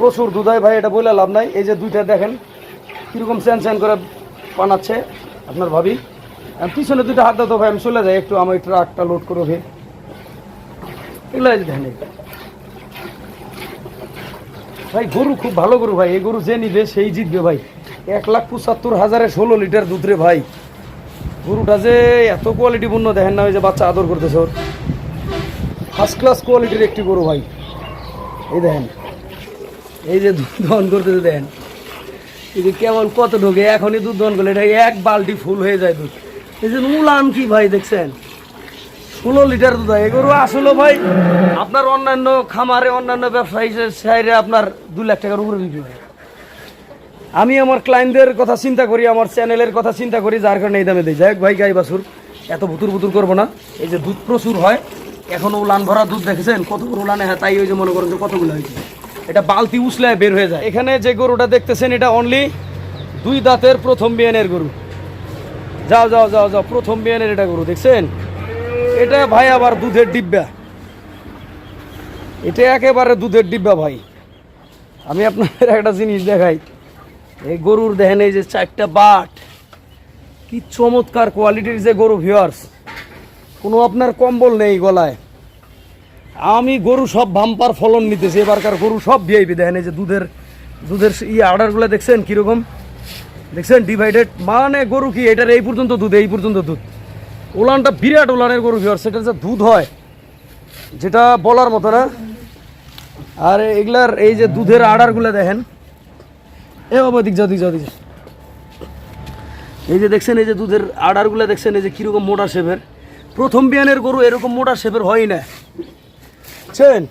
প্রচুর দুধ হয় ভাই, এটা বলে লাভ নাই। এই যে দুইটা দেখেন, কীরকম চ্যান চ্যান করে বানাচ্ছে আপনার ভাবি। পিছনে দুইটা হাত দাঁতো ভাই, আমি চলে যাই একটু, আমার ট্রাকটা লোড করো ভাই। এগুলো দেখেন ভাই, গরু খুব ভালো গরু ভাই, এই গরু যে নিবে সেই জিতবে ভাই। এক লাখ পঁচাত্তর হাজারে ষোলো লিটার দুধ রে ভাই। গরুটা যে এত কোয়ালিটিপূর্ণ দেখেন না, ওই যে বাচ্চা আদর করতেছে ওর। ফার্স্ট ক্লাস কোয়ালিটির একটি গরু ভাই। এই দেখেন। এই যে দুধ দহন করতে দেখেন। এই যে কেমন কত ঢোকে, এখনই দুধ দহন করলে এটা এক বালতি ফুল হয়ে যায় দুধ। এই যে উলান কি ভাই দেখছেন? ষোলো লিটার দুধ হয়। এগুলো আসলে ভাই, আপনার অন্যান্য খামারে অন্যান্য ব্যবসায়ী সাইডে আপনার দু লাখ টাকার উপরে বিক্রি হয়। আমি আমার ক্লায়েন্টদের কথা চিন্তা করি, আমার চ্যানেলের কথা চিন্তা করি, যার কারণে এই দামে দিই যাই ভাই, গাই বাসুর এত বুতুর বুতুর করব না। এই যে দুধ প্রচুর হয়, এখন উলান ভরা দুধ দেখেছেন? কত বড় উলানে হ্যাঁ তাই ওই যে মনে করেন যে কতগুলো হয়েছে। এটা বালতি উসলে বের হয়ে যায়। এখানে যে গরুটা দেখতেছেন, এটা অনলি দুই দাঁতের প্রথম বিয়ানের গরু। যাও যাও যাও যাও, প্রথম বিয়ানের এটা গরু, দেখছেন? এটা ভাই আবার দুধের ডিব্বা। এটা একেবারে দুধের ডিব্বা ভাই। আমি আপনাদের একটা জিনিস দেখাই। এই গরুর দেখেন, এই যে চারটা বাট। কি চমৎকার কোয়ালিটির যে গরু ভিওয়ার্স কোনো আপনার কম্বল নেই গলায়। আমি গরু সব ভাম্পার ফলন নিতেছি, এবারকার গরু সব ভিআইপি দেখেন, এই যে দুধের দুধের ইয়ে অর্ডারগুলো দেখছেন কীরকম? দেখছেন? ডিভাইডেড মানে গরু কি, এটার এই পর্যন্ত দুধ, এই পর্যন্ত দুধ। ওলানটা বিরাট ওলানের গরু ভিওয়ার্স সেটা যে দুধ হয়। যেটা বলার মতো না। আর এগুলার এই যে দুধের আড়ারগুলো দেখেন। এ বাবা দিক দিক এই যে দেখছেন, এই যে দুধের আড়ারগুলো দেখছেন, এই যে কীরকম মোটা শেপের। প্রথম বিয়ানের গরু এরকম মোটা শেপের হয় না। বুঝছেন?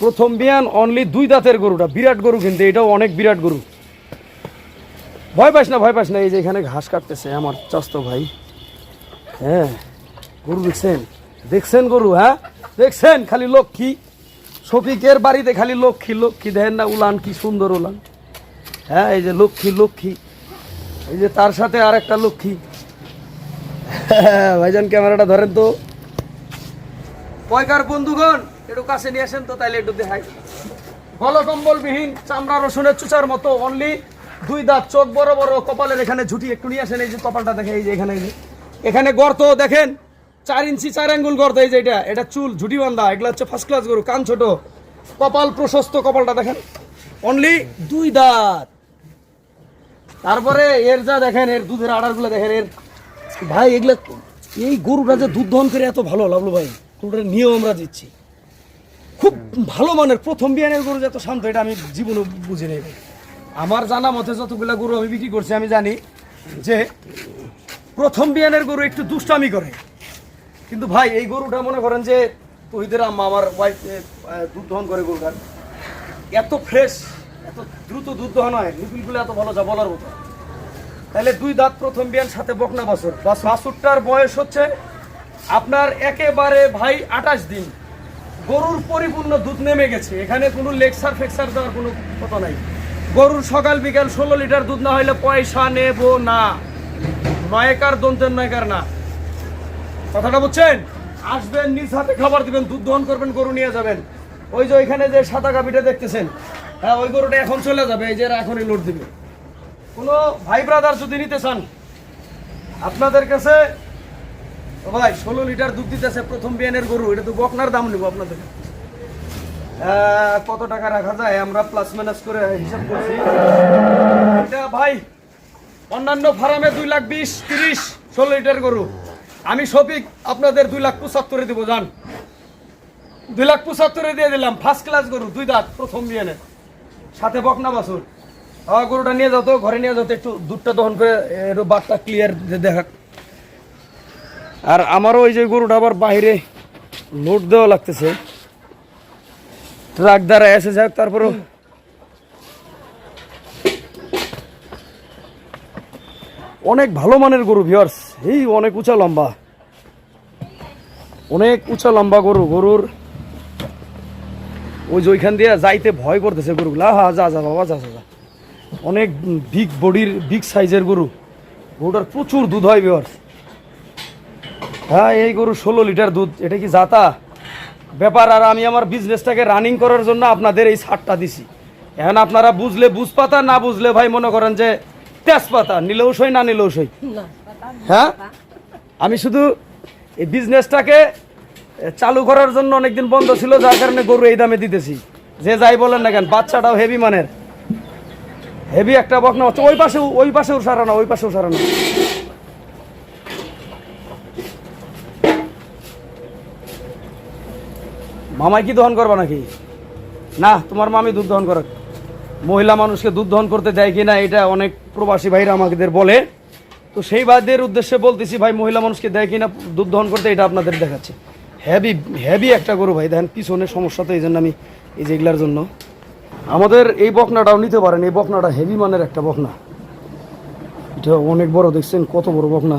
প্রথম বিয়ান অনলি দুই দাঁতের গরুটা, বিরাট গরু কিন্তু, এটাও অনেক বিরাট গরু। ভয় পাস না, ভয় পাস না, এই যে এখানে ঘাস কাটতেছে আমার চাস্ত ভাই। হ্যাঁ গরু দেখছেন? দেখছেন গরু হ্যাঁ? দেখছেন? খালি লক্ষ্মী। শফিকের বাড়িতে খালি লক্ষ্মী লক্ষ্মী দেখেন না উলান কি সুন্দর উলান। হ্যাঁ এই যে লক্ষ্মী লক্ষ্মী। এই যে তার সাথে আর একটা লক্ষ্মী ভাইজান, ক্যামেরাটা ধরেন তো। কয়কার বন্ধুগণ? একটু কাছে নিয়ে আসেন তো, তাইলে একটু দেখাই। গলকম্বলবিহীন চামড়া, রসুনের চুচার মতো অনলি দুই দাঁত, চোখ বড় বড়, কপালের এখানে ঝুটি, একটু নিয়ে আসেন, এই যে কপালটা দেখে এই যে এখানে এখানে গর্ত, দেখেন, চার ইঞ্চি, চার আঙ্গুল গর্ত, এই যে এটা এটা চুল, ঝুটি বান্ধা, এগুলো হচ্ছে ফার্স্ট ক্লাস গরু, কান ছোট। কপাল প্রশস্ত, কপালটা দেখেন। অনলি দুই দাঁত। তারপরে এর যা দেখেন, এর দুধের আড়ারগুলো দেখেন, এর ভাই, এগুলো এই গরুটা যে দুধ দহন করে এত ভালো লাভলো ভাই। গরুটার নিয়েও আমরা দিচ্ছি খুব ভালো মানের, প্রথম বিয়ানের গরু যে এত শান্ত, এটা আমি জীবনে বুঝে ভাই। আমার জানা মতে যতগুলো গরু আমি বিক্রি করছি, আমি জানি যে প্রথম বিয়ানের গরু একটু দুষ্টামি করে। কিন্তু ভাই, এই গরুটা মনে করেন যে তহিদের আম্মা, আমার ওয়াইফ দুধ দহন করে গরুটার। এত ফ্রেশ এত দ্রুত দুধ দহন হয় নিপিলগুলো এত ভালো যা বলার মতো। তাহলে দুই দাঁত প্রথম বিয়ান, সাথে বকনা বাসুর বাস- বাছুরটার বয়স হচ্ছে আপনার একেবারে ভাই আঠাশ দিন। গরুর পরিপূর্ণ দুধ নেমে গেছে। এখানে কোনো লেকচার ফেকচার দেওয়ার কোনো কথা নাই। গরুর সকাল বিকাল ষোলো লিটার দুধ না হইলে পয়সা নেব না। নয়কার দন্তের নয়কার না। কথাটা বুঝছেন? আসবেন, নিজ হাতে খাবার দিবেন, দুধ দহন করবেন, গরু নিয়ে যাবেন। ওই যে ওইখানে যে সাদা গাভিটা দেখতেছেন হ্যাঁ ওই গরুটা এখন চলে যাবে, এই যে এখনই লোড দিবে। কোনো ভাই ব্রাদার যদি নিতে চান, আপনাদের কাছে ভাই, ষোলো লিটার দুধ দিতেছে প্রথম বিয়ানের গরু, এটা তো বকনার দাম নেব আপনাদের। কত টাকা রাখা যায়? আমরা প্লাস মাইনাস করে হিসাব করছি। এটা ভাই, অন্যান্য ফার্মে দুই লাখ বিশ, তিরিশ, ষোলো লিটার গরু। আমি শফিক আপনাদের দুই লাখ পঁচাত্তরে দিব যান দুই লাখ পঁচাত্তরে দিয়ে দিলাম ফার্স্ট ক্লাস গরু, দুই দাঁত, প্রথম বিয়ানের সাথে বকনা হ্যাঁ গরুটা নিয়ে যাও তো, ঘরে নিয়ে যাও তো, একটু দুধটা দহন করে বাটটা ক্লিয়ার দেখা আর আমারও ওই যে গরুটা আবার বাইরে লোড দেওয়া লাগতেছে। ট্রাক দ্বারা এসে যাক, তারপরেও অনেক ভালো মানের গরু ভিওর্স এই অনেক উঁচা লম্বা। অনেক উঁচা লম্বা গরু, গরুর ওই যে ওইখান দিয়ে যাইতে ভয় করতেছে গরুগুলা। হা যা যা, বাবা, যা যা। অনেক বিগ বডির বিগ সাইজের গরু। গরুটার প্রচুর দুধ হয় ভিওর্স হ্যাঁ এই গরু ষোলো লিটার দুধ এটা কি জাতা? ব্যাপার আর আমি আমার বিজনেসটাকে রানিং করার জন্য আপনাদের এই ছাড়টা দিছি। এখন আপনারা বুঝলে বুঝপাতা না বুঝলে ভাই মনে করেন যে তেজপাতা নিলেও সই না নিলেও সই? হ্যাঁ? আমি শুধু এই বিজনেসটাকে চালু করার জন্য অনেকদিন বন্ধ ছিল যার কারণে গরু এই দামে দিতেছি। যে যাই বলেন না কেন বাচ্চাটাও হেভি মানের। হেভি একটা বকনা হচ্ছে ওই পাশেও ওই পাশেও সারানো ওই পাশেও সারানো মামাই কি দহন করবা নাকি? না, তোমার মামি দুধ দহন করে। মহিলা মানুষকে দুধ দহন করতে দেয় কি না এটা অনেক প্রবাসী ভাইরা আমাদের বলে। তো সেই বাদের উদ্দেশ্যে বলতেছি, ভাই, মহিলা মানুষকে দেয় কি না দুধ দহন করতে, এটা আপনাদের দেখাচ্ছে। হ্যাভি হেভি একটা গরু, ভাই, দেখেন, পিছনে সমস্যা তো এই জন্য আমি এই যে এগুলার জন্য। আমাদের এই বকনাটাও নিতে পারেন, এই বকনাটা হেভি মানের একটা বকনা। এটা অনেক বড়, দেখছেন, কত বড় বকনা।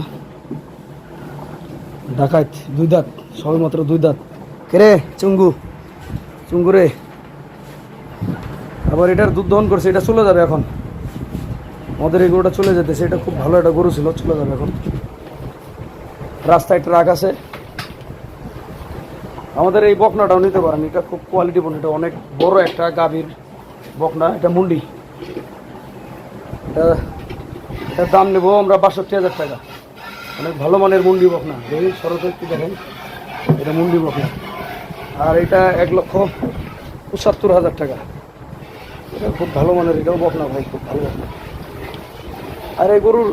ডাকাত, দুই দাঁত সবে মাত্র দুই দাঁত। কেরে, চুঙ্গু চুঙ্গু রে। আবার এটার দুধ দহন করছে, এটা চলে যাবে এখন। আমাদের এই গরুটা চলে যেতেছে এটা খুব ভালো একটা গরু ছিল, চলে যাবে এখন। রাস্তায় ট্রাক আছে। আমাদের এই বকনাটাও নিতে পারেন, এটা খুব কোয়ালিটি বন এটা অনেক বড় একটা গাভীর বকনা, এটা মুন্ডি। এটা এটার দাম নেব আমরা বাষট্টি হাজার টাকা। অনেক ভালো মানের মুন্ডি বকনা দেখি একটু দেখেন, এটা মুন্ডি বকনা। আর এটা এক লক্ষ পঁচাত্তর হাজার টাকা। এটা খুব ভালো মানের, এটাও বকনা ভাই, খুব ভালো। আর এই গরুর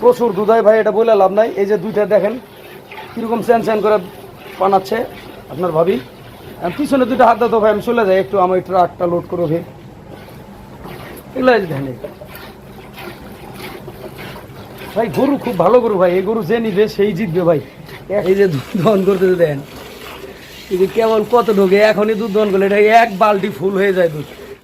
প্রচুর দুধাই ভাই, এটা বলে লাভ নাই। এই যে দুইটা দেখেন, কীরকম স্যান স্যান করে বানাচ্ছে আপনার ভাবি। পিছনে দুইটা হাত দাও ভাই, আমি চলে যাই একটু, আমার ট্রাকটা লোড করো ভাই। এগুলো এই। ভাই, গরু খুব ভালো গরু ভাই, এই গরু যে নিবে সেই জিতবে ভাই। এই যে দহন করতে দেন কেবল কত ঢোকে এখনই দুধ দন করলে এটা এক বালতি ফুল হয়ে যায় দুধ।